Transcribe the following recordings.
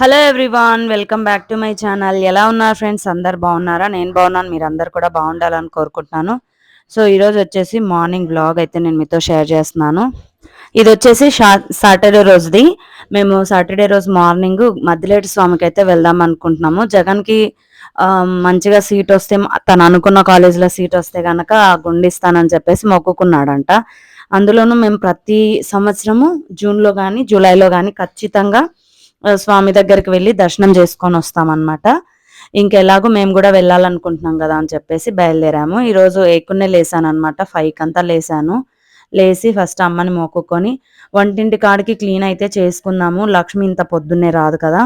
Hello everyone welcome back to my channel ఎలా ఉన్నారు friends అందరు బాగున్నారా? నేను బాగున్నాను మీరు అందరు కూడా బాగుండాలని కోరుకుంటున్నాను. సో ఈరోజు వచ్చేసి మార్నింగ్ బ్లాగ్ అయితే నేను మీతో షేర్ చేస్తున్నాను. ఇది వచ్చేసి సాటర్డే రోజుది. మేము సాటర్డే రోజు మార్నింగ్ మద్దిలేటి స్వామికి అయితే వెళ్దాం అనుకుంటున్నాము. జగన్కి మంచిగా సీట్ వస్తే తను అనుకున్న కాలేజీలో సీట్ వస్తే కనుక గుండిస్తానని చెప్పేసి మొక్కుకున్నాడంట. అందులోనూ మేము ప్రతి సంవత్సరము జూన్లో కానీ జూలైలో కానీ ఖచ్చితంగా స్వామి దగ్గరికి వెళ్ళి దర్శనం చేసుకొని వస్తామన్నమాట. ఇంకెలాగో మేము కూడా వెళ్ళాలనుకుంటున్నాం కదా అని చెప్పేసి బయలుదేరాము. ఈరోజు ఏకున్నే లేసాను అనమాట ఫైవ్ అంతా లేసాను. లేచి ఫస్ట్ అమ్మని మొక్కుకొని వంటింటి కాడికి క్లీన్ అయితే చేసుకున్నాము లక్ష్మి ఇంత పొద్దున్నే రాదు కదా.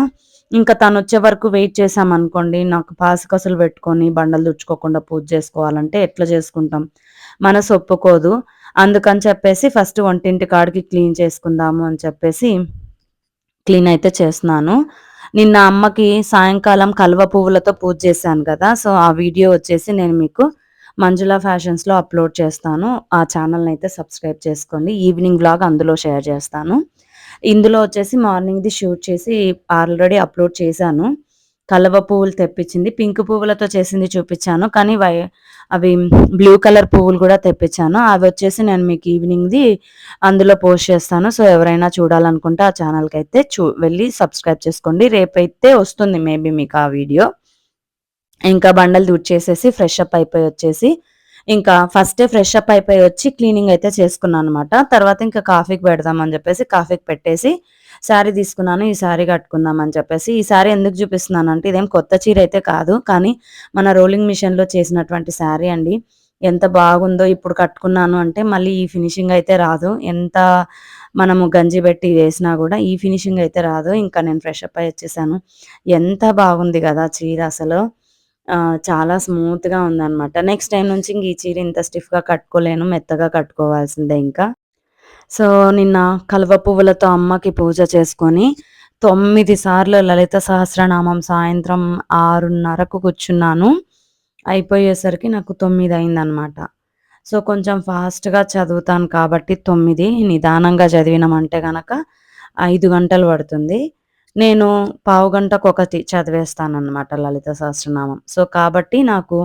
ఇంకా తను వచ్చే వరకు వెయిట్ చేసామనుకోండి నాకు పాసికసులు పెట్టుకొని బండలు దుచ్చుకోకుండా పూజ చేసుకోవాలంటే ఎట్లా చేసుకుంటాం? మనసు ఒప్పుకోదు. అందుకని చెప్పేసి ఫస్ట్ వంటింటి కాడికి క్లీన్ చేసుకుందాము అని చెప్పేసి క్లీన్ అయితే చేస్తున్నాను. నిన్న అమ్మకి సాయంకాలం కలువ పువ్వులతో పూజ చేశాను కదా సో ఆ వీడియో వచ్చేసి నేను మీకు మంజుల ఫ్యాషన్స్లో అప్లోడ్ చేస్తాను. ఆ ఛానల్ని అయితే సబ్స్క్రైబ్ చేసుకోండి. ఈవినింగ్ వ్లాగ్ అందులో షేర్ చేస్తాను. ఇందులో వచ్చేసి మార్నింగ్ది షూట్ చేసి ఆల్రెడీ అప్లోడ్ చేశాను. కలవ పువ్వులు తెప్పించింది. పింక్ పువ్వులతో చేసింది చూపించాను. కానీ వై అవి బ్లూ కలర్ పువ్వులు కూడా తెప్పించాను. అవి వచ్చేసి నేను మీకు ఈవినింగ్ది అందులో పోస్ట్ చేస్తాను. సో ఎవరైనా చూడాలనుకుంటే ఆ ఛానల్కి అయితే చూ వెళ్ళి సబ్స్క్రైబ్ చేసుకోండి. రేపైతే వస్తుంది మేబీ మీకు ఆ వీడియో. ఇంకా బండలు దుడ్చేసేసి ఫ్రెష్ అప్ అయిపోయి వచ్చేసి ఇంకా ఫస్టే ఫ్రెష్ అప్ అయిపోయి వచ్చి క్లీనింగ్ అయితే చేసుకున్నాను అనమాట తర్వాత ఇంకా కాఫీకి పెడదామని చెప్పేసి కాఫీకి పెట్టేసి శారీ తీసుకున్నాను ఈ శారీ కట్టుకుందాం అని చెప్పేసి ఈ శారీ ఎందుకు చూపిస్తున్నాను అంటే ఇదేం కొత్త చీర అయితే కాదు. కానీ మన రోలింగ్ మిషన్లో చేసినటువంటి శారీ అండి. ఎంత బాగుందో ఇప్పుడు కట్టుకున్నాను అంటే మళ్ళీ ఈ ఫినిషింగ్ అయితే రాదు. ఎంత మనము గంజి పెట్టి వేసినా కూడా ఈ ఫినిషింగ్ అయితే రాదు. ఇంకా నేను ఫ్రెష్ అప్ అయి వచ్చేసాను. ఎంత బాగుంది కదా చీర అసలు. చాలా స్మూత్గా ఉందన్నమాట. నెక్స్ట్ టైం నుంచి ఇంక ఈ చీర ఇంత స్టిఫ్గా కట్టుకోలేను మెత్తగా కట్టుకోవాల్సిందే ఇంకా. సో నిన్న కలువ పువ్వులతో అమ్మకి పూజ చేసుకొని తొమ్మిది సార్లు లలిత సహస్రనామం సాయంత్రం ఆరున్నరకు కూర్చున్నాను. అయిపోయేసరికి నాకు తొమ్మిది అయిందనమాట సో కొంచెం ఫాస్ట్గా చదువుతాను కాబట్టి తొమ్మిది నిదానంగా చదివినామంటే గనక ఐదు గంటలు పడుతుంది. నేను పావు గంటకు ఒకటి చదివేస్తానన్నమాట లలిత సహస్రనామం. సో కాబట్టి నాకు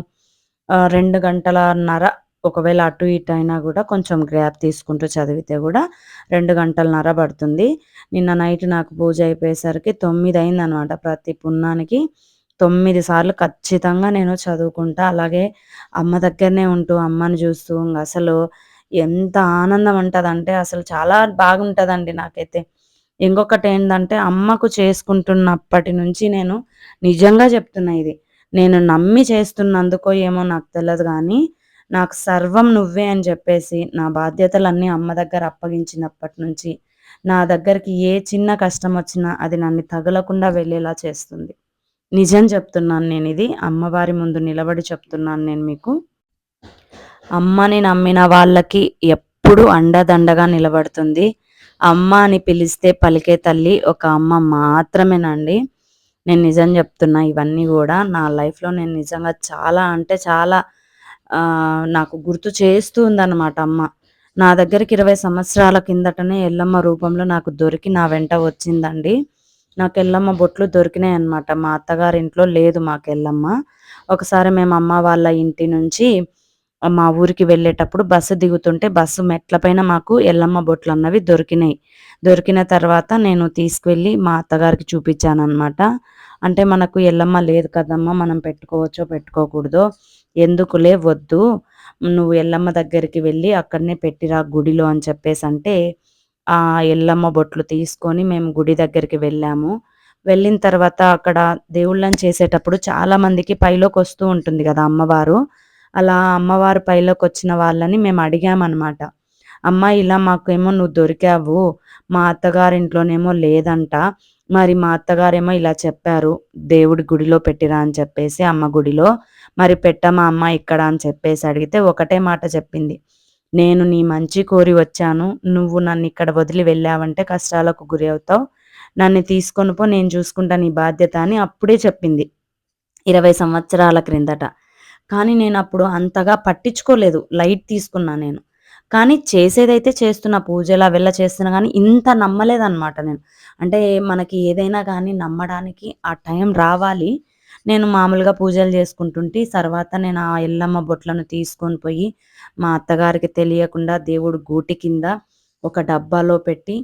రెండు గంటలన్నర ఒకవేళ అటు ఇటు అయినా కూడా కొంచెం గ్యాప్ తీసుకుంటూ చదివితే కూడా రెండు గంటలన్నర పడుతుంది. నిన్న నైట్ నాకు పూజ అయిపోయేసరికి తొమ్మిది అయిందనమాట ప్రతి పున్నానికి తొమ్మిది సార్లు ఖచ్చితంగా నేను చదువుకుంటా. అలాగే అమ్మ దగ్గరనే ఉంటూ అమ్మని చూస్తూ అసలు ఎంత ఆనందం ఉంటుందంటే అసలు చాలా బాగుంటుందండి నాకైతే. ఇంకొకటి ఏంటంటే అమ్మకు చేసుకుంటున్నప్పటి నుంచి నేను నిజంగా చెప్తున్నా ఇది. నేను నమ్మి చేస్తున్నందుకో ఏమో నాకు తెలియదు కానీ నాకు సర్వం నువ్వే అని చెప్పేసి నా బాధ్యతలన్నీ అమ్మ దగ్గర అప్పగించినప్పటి నుంచి నా దగ్గరికి ఏ చిన్న కష్టం వచ్చినా అది నన్ను తగలకుండా వెళ్ళేలా చేస్తుంది. నిజం చెప్తున్నాను నేను ఇది. అమ్మవారి ముందు నిలబడి చెప్తున్నాను నేను మీకు. అమ్మని నమ్మిన వాళ్ళకి ఎప్పుడు అండదండగా నిలబడుతుంది. అమ్మ అని పిలిస్తే పలికే తల్లి ఒక అమ్మ మాత్రమేనండి. నేను నిజం చెప్తున్నా ఇవన్నీ కూడా నా లైఫ్లో నేను నిజంగా చాలా అంటే చాలా నాకు గుర్తు చేస్తుందన్నమాట అమ్మ. నా దగ్గరికి ఇరవై సంవత్సరాల కిందటనే ఎల్లమ్మ రూపంలో నాకు దొరికి నా వెంట వచ్చిందండి. నాకు ఎల్లమ్మ బొట్లు దొరికినాయి అనమాట మా అత్తగారి ఇంట్లో లేదు మాకు ఎల్లమ్మ. ఒకసారి మేము అమ్మ వాళ్ళ ఇంటి నుంచి మా ఊరికి వెళ్ళేటప్పుడు బస్సు దిగుతుంటే బస్సు మెట్లపైన మాకు ఎల్లమ్మ బొట్లు అన్నవి దొరికినాయి. దొరికిన తర్వాత నేను తీసుకువెళ్ళి మా అత్తగారికి చూపించాను అనమాట అంటే మనకు ఎల్లమ్మ లేదు కదమ్మా మనం పెట్టుకోవచ్చో పెట్టుకోకూడదో ఎందుకులే వద్దు నువ్వు ఎల్లమ్మ దగ్గరికి వెళ్ళి అక్కడనే పెట్టిరా గుడిలో అని చెప్పేసి అంటే ఆ ఎల్లమ్మ బొట్లు తీసుకొని మేము గుడి దగ్గరికి వెళ్ళాము. వెళ్ళిన తర్వాత అక్కడ దేవుళ్ళని చేసేటప్పుడు చాలామందికి పైలోకి వస్తూ ఉంటుంది కదా అమ్మవారు. అలా అమ్మవారు పైలోకి వచ్చిన వాళ్ళని మేము అడిగామన్నమాట. అమ్మ ఇలా మాకేమో నువ్వు దొరికావు మా అత్తగారింట్లోనేమో లేదంట మరి మా అత్తగారేమో ఇలా చెప్పారు దేవుడి గుడిలో పెట్టిరా అని చెప్పేసి అమ్మ గుడిలో మరి పెట్టమా అమ్మ ఇక్కడ అని చెప్పేసి అడిగితే ఒకటే మాట చెప్పింది నేను నీ మంచి కోరి వచ్చాను నువ్వు నన్ను ఇక్కడ వదిలి వెళ్ళావంటే కష్టాలకు గురి అవుతావు నన్ను తీసుకొని పో నేను చూసుకుంటా నీ బాధ్యత అని అప్పుడే చెప్పింది ఇరవై సంవత్సరాల క్రిందట. కానీ నేను అప్పుడు అంతగా పట్టించుకోలేదు లైట్ తీసుకున్నా నేను. కానీ చేసేదైతే చేస్తున్నా పూజలు అవిలా చేస్తున్నా కానీ ఇంత నమ్మలేదన్నమాట నేను. అంటే మనకి ఏదైనా కానీ నమ్మడానికి ఆ టైం రావాలి. నేను మామూలుగా పూజలు చేసుకుంటుంటే తర్వాత నేను ఆ ఎల్లమ్మ బొట్లను తీసుకొని పోయి మా అత్తగారికి తెలియకుండా దేవుడు గూటి కింద ఒక డబ్బాలో పెట్టి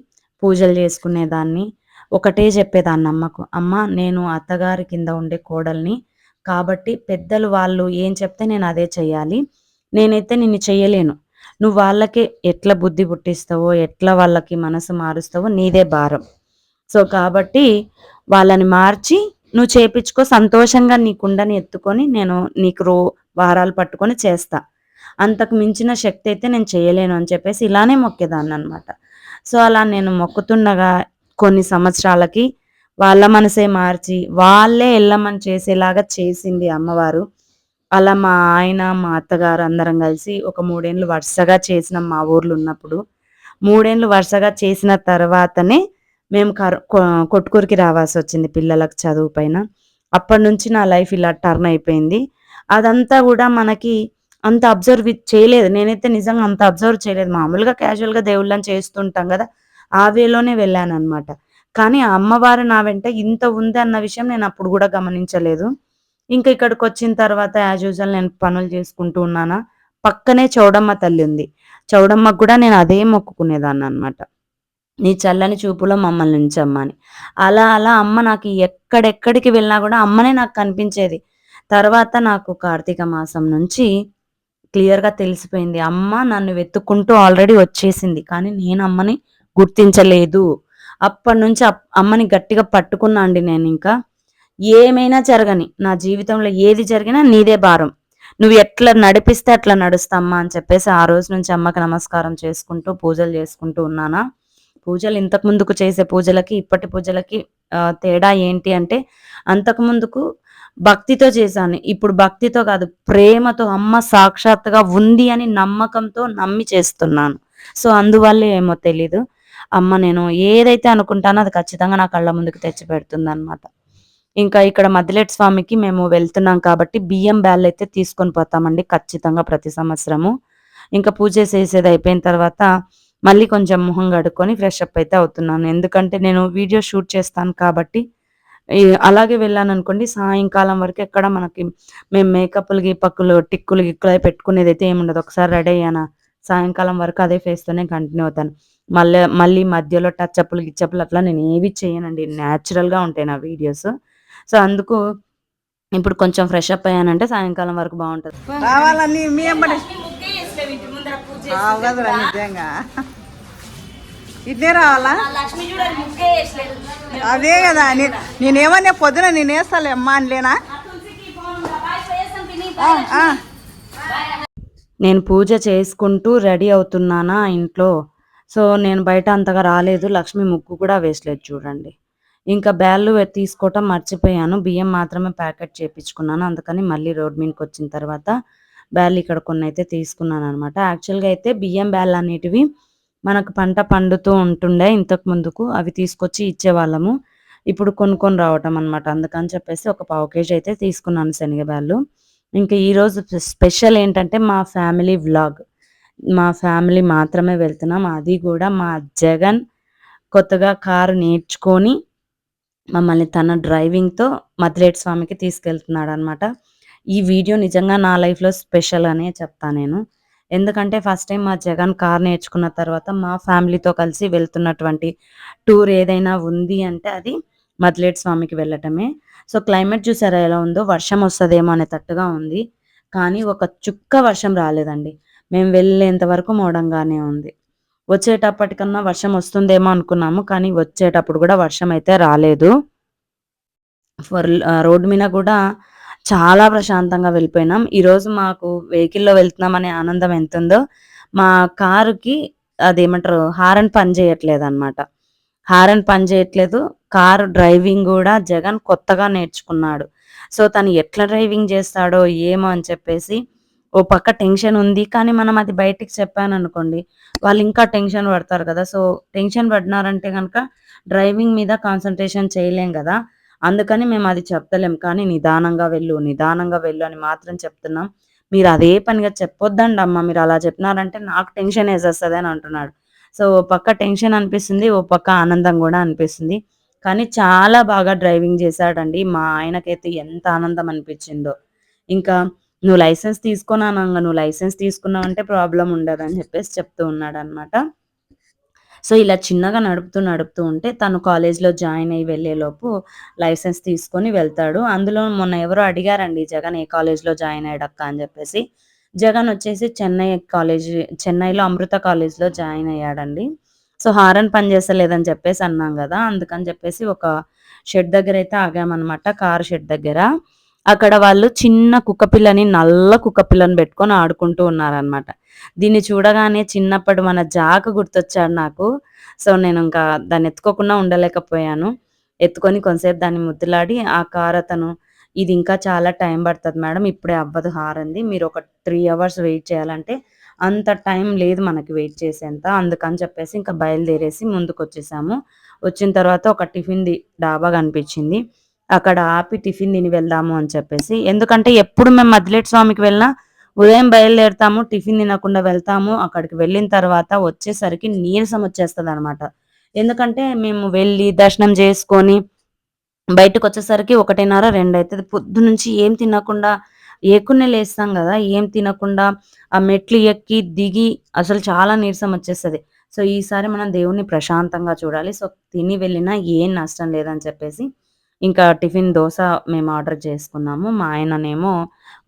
పూజలు చేసుకునేదాన్ని. ఒకటే చెప్పేదాన్ని అమ్మకు అమ్మ నేను అత్తగారి కింద ఉండే కోడల్ని కాబట్టి పెద్దలు వాళ్ళు ఏం చెప్తే నేను అదే చెయ్యాలి. నేనైతే నిన్ను చెయ్యలేను. నువ్వు వాళ్ళకి ఎట్లా బుద్ధి పుట్టిస్తావో ఎట్లా వాళ్ళకి మనసు మారుస్తావో నీదే భారం. సో కాబట్టి వాళ్ళని మార్చి నువ్వు చేపించుకో సంతోషంగా నీ కుండని ఎత్తుకొని నేను నీకు రో వారాలు పట్టుకొని చేస్తా. అంతకు మించిన శక్తి అయితే నేను చేయలేను అని చెప్పేసి ఇలానే మొక్కేదాన్ని అనమాట సో అలా నేను మొక్కుతుండగా కొన్ని సంవత్సరాలకి వాళ్ళ మనసే మార్చి వాళ్ళే ఎల్లమని చేసేలాగా చేసింది అమ్మవారు. అలా మా ఆయన మా అత్తగారు అందరం కలిసి ఒక మూడేళ్ళు వరుసగా చేసిన మా ఊర్లో ఉన్నప్పుడు. మూడేళ్ళు వరుసగా చేసిన తర్వాతనే మేము కర్ కొట్టుకూరికి రావాల్సి వచ్చింది పిల్లలకు చదువు పైన. అప్పటి నుంచి నా లైఫ్ ఇలా టర్న్ అయిపోయింది. అదంతా కూడా మనకి అంత అబ్జర్వ్ చేయలేదు. నేనైతే నిజంగా అంత అబ్జర్వ్ చేయలేదు. మామూలుగా క్యాజువల్గా దేవుళ్ళని చేస్తుంటాం కదా ఆ వేలోనే వెళ్ళాను అనమాట కానీ అమ్మవారు నా వెంట ఇంత ఉంది అన్న విషయం నేను అప్పుడు కూడా గమనించలేదు. ఇంకా ఇక్కడికి వచ్చిన తర్వాత యాజ్ యూజువల్ నేను పనులు చేసుకుంటూ ఉన్నానా? పక్కనే చౌడమ్మ తల్లి ఉంది. చౌడమ్మకు కూడా నేను అదే మొక్కుకునేదాన్ని అనమాట నీ చల్లని చూపులో మమ్మల్ని ఉంచమ్మా అని. అలా అలా అమ్మ నాకు ఎక్కడెక్కడికి వెళ్ళినా కూడా అమ్మనే నాకు కనిపించేది. తర్వాత నాకు కార్తీక మాసం నుంచి క్లియర్గా తెలిసిపోయింది. అమ్మ నన్ను వెతుక్కుంటూ ఆల్రెడీ వచ్చేసింది. కానీ నేను అమ్మని గుర్తించలేదు. అప్పటి నుంచి అమ్మని గట్టిగా పట్టుకున్నా అండి నేను ఇంకా. ఏమైనా జరగని నా జీవితంలో ఏది జరిగినా నీదే భారం. నువ్వు ఎట్లా నడిపిస్తే అట్లా నడుస్తామ్మా అని చెప్పేసి ఆ రోజు నుంచి అమ్మకి నమస్కారం చేసుకుంటూ పూజలు చేసుకుంటూ ఉన్నానా? పూజలు ఇంతకు ముందుకు చేసే పూజలకి ఇప్పటి పూజలకి తేడా ఏంటి అంటే అంతకు ముందుకు భక్తితో చేశాను ఇప్పుడు భక్తితో కాదు ప్రేమతో అమ్మ సాక్షాత్తుగా ఉంది అని నమ్మకంతో నమ్మి చేస్తున్నాను. సో అందువల్ల ఏమో తెలీదు. అమ్మ నేను ఏదైతే అనుకుంటానో అది ఖచ్చితంగా నా కళ్ళ ముందుకు తెచ్చి పెడుతుంది అనమాట ఇంకా ఇక్కడ మద్దిలేటి స్వామికి మేము వెళ్తున్నాం కాబట్టి బియ్యం బ్యాల్ అయితే తీసుకొని పోతామండి ఖచ్చితంగా ప్రతి సంవత్సరము. ఇంకా పూజ చేసేది అయిపోయిన తర్వాత మళ్ళీ కొంచెం మొహం కడుక్కొని ఫ్రెష్ అప్ అయితే అవుతున్నాను. ఎందుకంటే నేను వీడియో షూట్ చేస్తాను కాబట్టి అలాగే వెళ్ళాను అనుకోండి సాయంకాలం వరకు ఎక్కడ మనకి మేము మేకప్లు గిప్పక్కులు టిక్కులు గిక్కులు పెట్టుకునేది అయితే ఏముండదు. ఒకసారి రెడీ అయ్యానా సాయంకాలం వరకు అదే ఫేస్తోనే కంటిన్యూ అవుతాను. మళ్ళీ మళ్ళీ మధ్యలో టచ్ అప్పులు గిచ్చప్పులు అట్లా నేను ఏవి చేయనండి. న్యాచురల్గా ఉంటాయి నా వీడియోస్ సో అందుకు ఇప్పుడు కొంచెం ఫ్రెష్ అప్ అయ్యానంటే సాయంకాలం వరకు బాగుంటుంది. రావాలని మీ నిజంగా. ఇదే రావాలా? అదే కదా నేనేమన్నా పొద్దున నేను వేస్తాలే అమ్మా అనిలేనా? నేను పూజ చేసుకుంటూ రెడీ అవుతున్నానా ఇంట్లో? సో నేను బయట అంతగా రాలేదు లక్ష్మి ముగ్గు కూడా వేసలేదు చూడండి. ఇంకా బ్యాళ్ళు తీసుకోవటం మర్చిపోయాను. బియ్యం మాత్రమే ప్యాకెట్ చేపించుకున్నాను. అందుకని మళ్ళీ రోడ్ మీదకి వచ్చిన తర్వాత బ్యాళ్ళు ఇక్కడ కొన్ని అయితే తీసుకున్నాను అనమాట యాక్చువల్గా అయితే బియ్యం బ్యాళ్ళు అనేటివి మనకు పంట పండుతూ ఉంటుండే ఇంతకు ముందుకు. అవి తీసుకొచ్చి ఇచ్చేవాళ్ళము. ఇప్పుడు కొనుక్కొని రావటం అనమాట అందుకని చెప్పేసి ఒక పావు కేజీ అయితే తీసుకున్నాను శనగబ్యాళ్ళు ఇంకా ఈరోజు స్పెషల్ ఏంటంటే మా ఫ్యామిలీ వ్లాగ్. మా ఫ్యామిలీ మాత్రమే వెళ్తున్నాం. అది కూడా మా జగన్ కొత్తగా కారు నేర్చుకొని మమ్మల్ని తన డ్రైవింగ్తో మద్లేట్ స్వామికి తీసుకెళ్తున్నాడు అనమాట ఈ వీడియో నిజంగా నా లైఫ్లో స్పెషల్ అనే చెప్తా నేను. ఎందుకంటే ఫస్ట్ టైం మా జగన్ కార్ నేర్చుకున్న తర్వాత మా ఫ్యామిలీతో కలిసి వెళ్తున్నటువంటి టూర్ ఏదైనా ఉంది అంటే అది మద్లేట్ స్వామికి వెళ్ళటమే. సో క్లైమేట్ చూసారా ఎలా ఉందో? వర్షం వస్తుందేమో అనేటట్టుగా ఉంది. కానీ ఒక చుక్క వర్షం రాలేదండి. మేము వెళ్ళేంత వరకు మోడంగానే ఉంది. వచ్చేటప్పటికన్నా వర్షం వస్తుందేమో అనుకున్నాము కానీ వచ్చేటప్పుడు కూడా వర్షం అయితే రాలేదు. ఫర్ రోడ్డు మీద కూడా చాలా ప్రశాంతంగా వెళ్ళిపోయినాం. ఈరోజు మాకు వెహికల్లో వెళ్తున్నామనే ఆనందం ఎంత ఉందో మా కారుకి అదేమంటారు హారన్ పని చేయట్లేదు అనమాట హారన్ పని చేయట్లేదు కారు డ్రైవింగ్ కూడా జగన్ కొత్తగా నేర్చుకున్నాడు. సో తను ఎట్లా డ్రైవింగ్ చేస్తాడో ఏమో అని చెప్పేసి ఓ పక్క టెన్షన్ ఉంది కానీ మనం అది బయటికి చెప్పాను అనుకోండి వాళ్ళు ఇంకా టెన్షన్ పడతారు కదా. సో టెన్షన్ పడినారంటే కనుక డ్రైవింగ్ మీద కాన్సన్ట్రేషన్ చేయలేం కదా. అందుకని మేము అది చెప్తలేం. కానీ నిదానంగా వెళ్ళు నిదానంగా వెళ్ళు అని మాత్రం చెప్తున్నాం. మీరు అదే పనిగా చెప్పొద్దండి అమ్మ. మీరు అలా చెప్పినారంటే నాకు టెన్షన్ వేసేస్తుంది అని అంటున్నాడు. సో ఓ పక్క టెన్షన్ అనిపిస్తుంది ఓ పక్క ఆనందం కూడా అనిపిస్తుంది. కానీ చాలా బాగా డ్రైవింగ్ చేశాడండి. మా ఆయనకైతే ఎంత ఆనందం అనిపించిందో. ఇంకా నువ్వు లైసెన్స్ తీసుకున్నానంగా నువ్వు లైసెన్స్ తీసుకున్నావంటే ప్రాబ్లం ఉండదు అని చెప్పేసి చెప్తూ ఉన్నాడు అనమాట సో ఇలా చిన్నగా నడుపుతూ నడుపుతూ ఉంటే తను కాలేజ్లో జాయిన్ అయ్యి వెళ్ళేలోపు లైసెన్స్ తీసుకొని వెళ్తాడు. అందులో మొన్న ఎవరో అడిగారండి జగన్ ఏ కాలేజ్లో జాయిన్ అయ్యాడక్క? అని చెప్పేసి. జగన్ వచ్చేసి చెన్నై కాలేజ్ చెన్నైలో అమృత కాలేజ్లో జాయిన్ అయ్యాడండి. సో హారన్ పనిచేస్తలేదని చెప్పేసి అన్నాం కదా అందుకని చెప్పేసి ఒక షెడ్ దగ్గర అయితే ఆగామన్నమాట కార్ షెడ్ దగ్గర. అక్కడ వాళ్ళు చిన్న కుక్కపిల్లని నల్ల కుక్కపిల్లని పెట్టుకొని ఆడుకుంటూ ఉన్నారనమాట దీన్ని చూడగానే చిన్నప్పుడు మన జాక గుర్తొచ్చాడు నాకు. సో నేను ఇంకా దాన్ని ఎత్తుకోకుండా ఉండలేకపోయాను. ఎత్తుకొని కొంతసేపు దాన్ని ముద్దులాడి ఆ కార్ అతను ఇది ఇంకా చాలా టైం పడుతుంది మేడం ఇప్పుడే అవ్వదు హారంది మీరు ఒక త్రీ అవర్స్ వెయిట్ చేయాలంటే అంత టైం లేదు మనకి వెయిట్ చేసేంత అందుకని చెప్పేసి ఇంకా బయలుదేరేసి ముందుకు వచ్చేసాము వచ్చిన తర్వాత ఒక టిఫిన్ది డాబా కనిపించింది. అక్కడ ఆపి టిఫిన్ తిని వెళ్దాము అని చెప్పేసి. ఎందుకంటే ఎప్పుడు మేము మద్దిలేటి స్వామికి వెళ్ళినా ఉదయం బయలుదేరుతాము టిఫిన్ తినకుండా వెళ్తాము. అక్కడికి వెళ్ళిన తర్వాత వచ్చేసరికి నీరసం వచ్చేస్తుంది అనమాట ఎందుకంటే మేము వెళ్ళి దర్శనం చేసుకొని బయటకు వచ్చేసరికి ఒకటిన్నర రెండు అవుతుంది పొద్దు నుంచి ఏం తినకుండా ఏకునే లేస్తాం కదా ఏం తినకుండా ఆ మెట్లు ఎక్కి దిగి అసలు చాలా నీరసం వచ్చేస్తుంది. సో ఈసారి మనం దేవుణ్ణి ప్రశాంతంగా చూడాలి. సో తిని వెళ్ళినా ఏం నష్టం లేదని చెప్పేసి ఇంకా టిఫిన్ దోశ మేము ఆర్డర్ చేసుకున్నాము. మా ఆయననేమో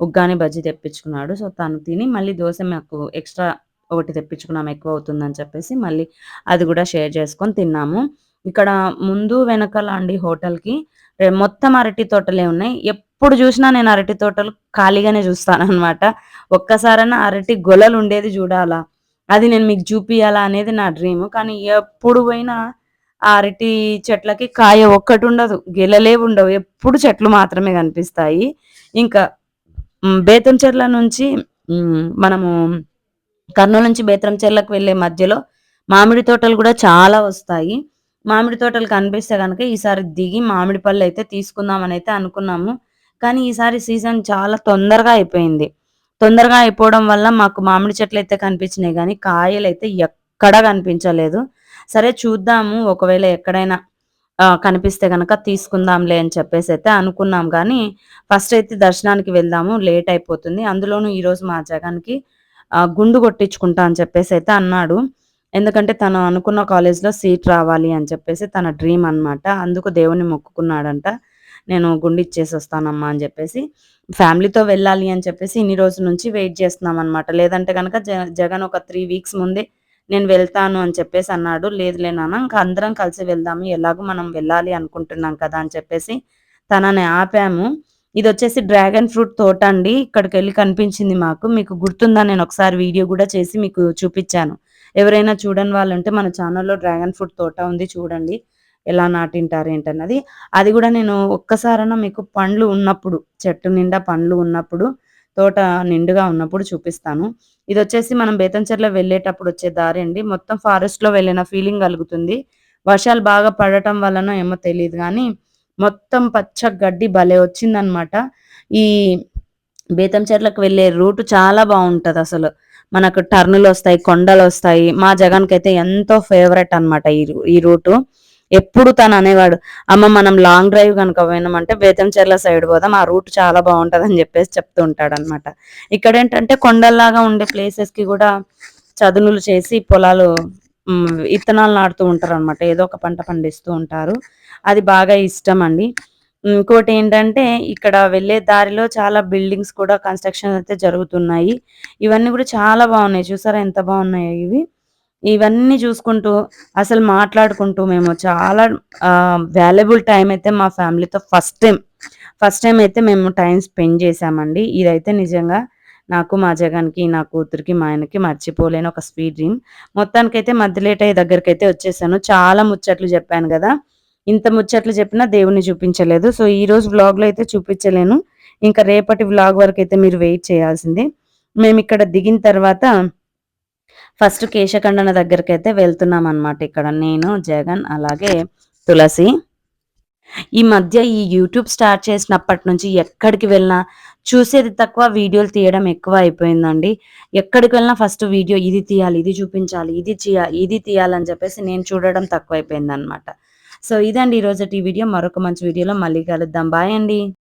ఉగ్గాని బజ్జీ తెప్పించుకున్నాడు. సో తను తిని మళ్ళీ దోశ మాకు ఎక్స్ట్రా ఒకటి తెప్పించుకున్నాం ఎక్కువ అవుతుందని చెప్పేసి మళ్ళీ అది కూడా షేర్ చేసుకొని తిన్నాము. ఇక్కడ ముందు వెనకాల అండి హోటల్కి మొత్తం అరటి తోటలే ఉన్నాయి. ఎప్పుడు చూసినా నేను అరటి తోటలు ఖాళీగానే చూస్తాను అనమాట ఒక్కసారైనా అరటి గొలలు ఉండేది చూడాలా. అది నేను మీకు చూపియాలా అనేది నా డ్రీమ్. కానీ ఎప్పుడు పోయినా ఆ అరటి చెట్లకి కాయ ఒక్కటి ఉండదు గెలలే ఉండవు. ఎప్పుడు చెట్లు మాత్రమే కనిపిస్తాయి. ఇంకా బేతం చెట్ల నుంచి మనము కర్నూలు నుంచి బేతం చెర్లకు వెళ్ళే మధ్యలో మామిడి తోటలు కూడా చాలా వస్తాయి. మామిడి తోటలు కనిపిస్తే కనుక ఈసారి దిగి మామిడి పళ్ళు అయితే తీసుకుందామని అయితే అనుకున్నాము. కానీ ఈసారి సీజన్ చాలా తొందరగా అయిపోయింది. తొందరగా అయిపోవడం వల్ల మాకు మామిడి చెట్లు అయితే కనిపించినాయి. కానీ కాయలు అయితే ఎక్కడా కనిపించలేదు. సరే చూద్దాము ఒకవేళ ఎక్కడైనా కనిపిస్తే కనుక తీసుకుందాంలే అని చెప్పేసి అయితే అనుకున్నాం. కానీ ఫస్ట్ అయితే దర్శనానికి వెళ్దాము లేట్ అయిపోతుంది. అందులోనూ ఈరోజు మా జగన్కి గుండు కొట్టించుకుంటా అని చెప్పేసి అయితే అన్నాడు. ఎందుకంటే తను అనుకున్న కాలేజ్లో సీట్ రావాలి అని చెప్పేసి తన డ్రీమ్ అన్నమాట. అందుకు దేవుని మొక్కుకున్నాడంట. నేను గుండు ఇచ్చేసి వస్తానమ్మా అని చెప్పేసి ఫ్యామిలీతో వెళ్ళాలి అని చెప్పేసి ఇన్ని రోజుల నుంచి వెయిట్ చేస్తున్నాం అనమాట లేదంటే కనుక జగన్ ఒక త్రీ వీక్స్ ముందే నేను వెళ్తాను అని చెప్పేసి అన్నాడు. లేదులే నాన్న ఇంకా అందరం కలిసి వెళ్దాము ఎలాగో మనం వెళ్ళాలి అనుకుంటున్నాం కదా అని చెప్పేసి తనని ఆపాము. ఇది వచ్చేసి డ్రాగన్ ఫ్రూట్ తోట అండి. ఇక్కడికి వెళ్ళి కనిపించింది మాకు. మీకు గుర్తుందా? నేను ఒకసారి వీడియో కూడా చేసి మీకు చూపించాను. ఎవరైనా చూడని వాళ్ళంటే మన ఛానల్లో డ్రాగన్ ఫ్రూట్ తోట ఉంది చూడండి. ఎలా నాటింటారు ఏంటన్నది. అది కూడా నేను ఒక్కసారైనా మీకు పండ్లు ఉన్నప్పుడు చెట్టు నిండా పండ్లు ఉన్నప్పుడు తోట నిండుగా ఉన్నప్పుడు చూపిస్తాను. ఇది వచ్చేసి మనం బేతంచెర్ల వెళ్ళేటప్పుడు వచ్చే దారి అండి. మొత్తం ఫారెస్ట్లో వెళ్ళిన ఫీలింగ్ కలుగుతుంది. వర్షాలు బాగా పడటం వలన ఏమో తెలియదు కానీ మొత్తం పచ్చ గడ్డి భలే వచ్చిందనమాట. ఈ బేతంచెర్లకు వెళ్ళే రూట్ చాలా బాగుంటది అసలు. మనకు టర్నులు వస్తాయి కొండలు వస్తాయి. మా జగన్కి అయితే ఎంతో ఫేవరెట్ అన్నమాట ఈ ఈ రూటు. ఎప్పుడు తను అనేవాడు అమ్మ మనం లాంగ్ డ్రైవ్ కనుక పోయినామంటే బేతంచెర్ల సైడ్ పోదాం ఆ రూట్ చాలా బాగుంటది అని చెప్పేసి చెప్తూ ఉంటాడు అనమాట ఇక్కడ ఏంటంటే కొండల్లాగా ఉండే ప్లేసెస్కి కూడా చదునులు చేసి పొలాలు ఇత్తనాలు నాటుతూ ఉంటారు అనమాట ఏదో ఒక పంట పండిస్తూ ఉంటారు. అది బాగా ఇష్టం అండి. ఇంకోటి ఏంటంటే ఇక్కడ వెళ్ళే దారిలో చాలా బిల్డింగ్స్ కూడా కన్స్ట్రక్షన్ అయితే జరుగుతున్నాయి. ఇవన్నీ కూడా చాలా బాగున్నాయి. చూసారా ఎంత బాగున్నాయో ఇవి. ఇవన్నీ చూసుకుంటూ అసలు మాట్లాడుకుంటూ మేము చాలా వాల్యుబుల్ టైం అయితే మా ఫ్యామిలీతో ఫస్ట్ టైం ఫస్ట్ టైం అయితే మేము టైం స్పెండ్ చేసామండి ఇదైతే నిజంగా నాకు మా జగన్కి నా కూతురికి మా ఆయనకి మర్చిపోలేని ఒక స్వీట్ డ్రీమ్ మొత్తానికైతే మధ్యలేటయ్య దగ్గరికి అయితే వచ్చేసాను. చాలా ముచ్చట్లు చెప్పాను కదా. ఇంత ముచ్చట్లు చెప్పినా దేవుని చూపించలేదు. సో ఈ రోజు అయితే చూపించలేను. ఇంకా రేపటి వ్లాగ్ వరకు అయితే మీరు వెయిట్ చేయాల్సిందే. మేము ఇక్కడ దిగిన తర్వాత ఫస్ట్ కేశఖండన దగ్గరికి అయితే వెళ్తున్నాం అనమాట ఇక్కడ నేను జగన్ అలాగే తులసి. ఈ మధ్య ఈ యూట్యూబ్ స్టార్ట్ చేసినప్పటి నుంచి ఎక్కడికి వెళ్ళినా చూసేది తక్కువ వీడియోలు తీయడం ఎక్కువ అయిపోయిందండి. ఎక్కడికి వెళ్ళినా ఫస్ట్ వీడియో ఇది తీయాలి ఇది చూపించాలి ఇది చేయాలి ఇది తీయాలని చెప్పేసి నేను చూడడం తక్కువ అయిపోయింది అనమాట సో ఇదండి ఈరోజు ఈ వీడియో. మరొక మంచి వీడియోలో మళ్ళీ కలుద్దాం. బాయ్ అండి.